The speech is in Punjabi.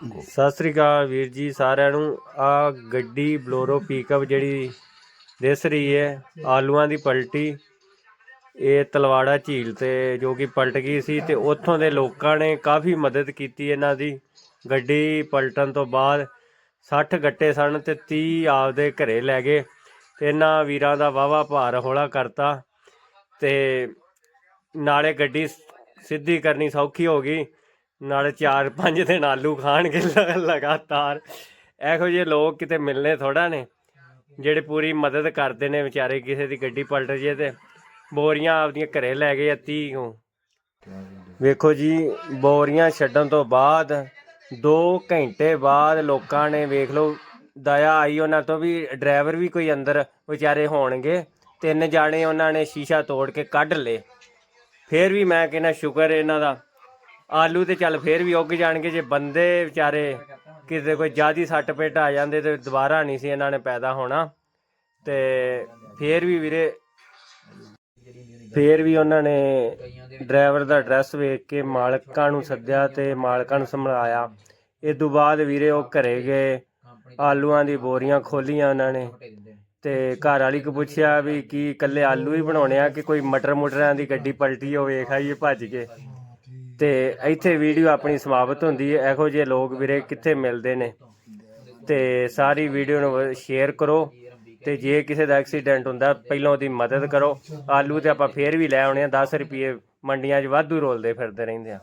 ਸਤਿ ਸ੍ਰੀ ਅਕਾਲ ਵੀਰ ਜੀ ਸਾਰਿਆਂ ਨੂੰ। ਆ ਗੱਡੀ ਬਲੋਰੋ ਪਿਕਅਪ ਜਿਹੜੀ ਦਿਸ ਰਹੀ ਹੈ, ਆਲੂਆਂ ਦੀ ਪਲਟੀ। ਇਹ ਤਲਵਾੜਾ ਝੀਲ ਤੇ ਜੋ ਕਿ ਪਲਟ ਗਈ ਸੀ ਤੇ ਉੱਥੋਂ ਦੇ ਲੋਕਾਂ ਨੇ ਕਾਫੀ ਮਦਦ ਕੀਤੀ ਇਹਨਾਂ ਦੀ। ਗੱਡੀ ਪਲਟਣ ਤੋਂ ਬਾਅਦ 60 ਗੱਟੇ ਸਨ ਤੇ 30 ਆਪਦੇ ਘਰੇ ਲੈ ਗਏ। ਤੇ ਇਹਨਾਂ ਵੀਰਾਂ ਦਾ ਵਾਵਾ ਭਾਰ ਹੌਲਾ ਕਰਤਾ ਤੇ ਨਾਲੇ ਗੱਡੀ ਸਿੱਧੀ ਕਰਨੀ ਸੌਖੀ ਹੋ ਗਈ। ਨਾਲੇ 4-5 ਦਿਨ ਆਲੂ ਖਾਣਗੇ ਲ- ਲਗਾਤਾਰ। ਇਹੋ ਜਿਹੇ ਲੋਕ ਕਿਤੇ ਮਿਲਨੇ ਥੋੜਾ ਨੇ, ਜਿਹੜੇ ਪੂਰੀ ਮਦਦ ਕਰਦੇ ਨੇ ਵਿਚਾਰੇ ਕਿਸੇ ਦੀ ਗੱਡੀ ਪਲਟ ਜੇ ਤੇ ਬੋਰੀਆਂ ਆਪਦੀਆਂ ਘਰੇ ਲੈ ਗਏ 30 ਨੂੰ ਵੇਖੋ ਜੀ, ਬੋਰੀਆਂ ਛੱਡਣ ਤੋਂ ਬਾਅਦ 2 ਘੰਟੇ ਬਾਅਦ ਲੋਕਾਂ ਨੇ ਵੇਖ ਲਓ, ਦਇਆ ਆਈ ਉਹਨਾਂ ਤੋਂ ਵੀ, ਡਰਾਈਵਰ ਵੀ ਕੋਈ ਅੰਦਰ ਵਿਚਾਰੇ ਹੋਣਗੇ, ਤਿੰਨ ਜਾਣੇ ਉਹਨਾਂ ਨੇ ਸ਼ੀਸ਼ਾ ਤੋੜ ਕੇ ਕੱਢ ਲਏ। ਫੇਰ ਵੀ ਮੈਂ ਕਹਿੰਦਾ ਸ਼ੁਕਰ ਇਹਨਾਂ ਦਾ। ਆਲੂ ਤੇ ਚੱਲ ਫੇਰ ਵੀ ਉੱਗ ਜਾਣਗੇ ਜੇ ਬੰਦੇ ਵਿਚਾਰੇ ਕਿਤੇ ਕੋਈ ਜਿਆਦੀ ਸੱਟ ਪੇਟ ਆ ਜਾਂਦੇ ਤੇ ਦੁਬਾਰਾ ਨਹੀਂ ਸੀ ਇਹਨਾਂ ਨੇ ਪੈਦਾ ਹੋਣਾ। ਤੇ ਫੇਰ ਵੀ ਵੀਰੇ, ਫੇਰ ਵੀ ਉਹਨਾਂ ਨੇ ਡਰਾਈਵਰ ਦਾ ਐਡਰੈਸ ਵੇਖ ਕੇ ਮਾਲਕਾਂ ਨੂੰ ਸੱਦਿਆ ਤੇ ਮਾਲਕਾਂ ਨੂੰ ਸਮਝਾਇਆ ਇਹ ਤੋਂ ਬਾਅਦ ਵੀਰੇ ਉਹ ਘਰੇ ਗਏ, ਆਲੂਆਂ ਦੀ ਬੋਰੀਆਂ ਖੋਲੀਆਂ ਉਹਨਾਂ ਨੇ ਤੇ ਘਰ ਵਾਲੀ ਕੋ ਪੁੱਛਿਆ ਵੀ ਕੀ ਇਕੱਲੇ ਆਲੂ ਹੀ ਬਣਾਉਣੇ ਆ ਕਿ ਕੋਈ ਮਟਰ ਮੁਟਰਾਂ ਦੀ ਗੱਡੀ ਪਲਟੀ ਹੋਵੇ ਵੇਖ ਆਈਏ ਭੱਜ ਕੇ। ਤੇ ਇੱਥੇ ਵੀਡੀਓ ਆਪਣੀ ਸਮਾਪਤ ਹੁੰਦੀ ਹੈ। ਇਹੋ ਜਿਹੇ ਲੋਕ ਵੀਰੇ ਕਿੱਥੇ ਮਿਲਦੇ ਨੇ? ਤੇ ਸਾਰੀ ਵੀਡੀਓ ਨੂੰ ਸ਼ੇਅਰ ਕਰੋ ਤੇ ਜੇ ਕਿਸੇ ਦਾ ਐਕਸੀਡੈਂਟ ਹੁੰਦਾ, ਪਹਿਲਾਂ ਉਹਦੀ ਮਦਦ ਕਰੋ। ਆਲੂ ਤੇ ਆਪਾਂ ਫੇਰ ਵੀ ਲੈ ਆਉਣੇ ਆ। 10 ਰੁਪਏ ਮੰਡੀਆਂ 'ਚ ਵਾਧੂ ਰੋਲਦੇ ਫਿਰਦੇ ਰਹਿੰਦੇ ਆ।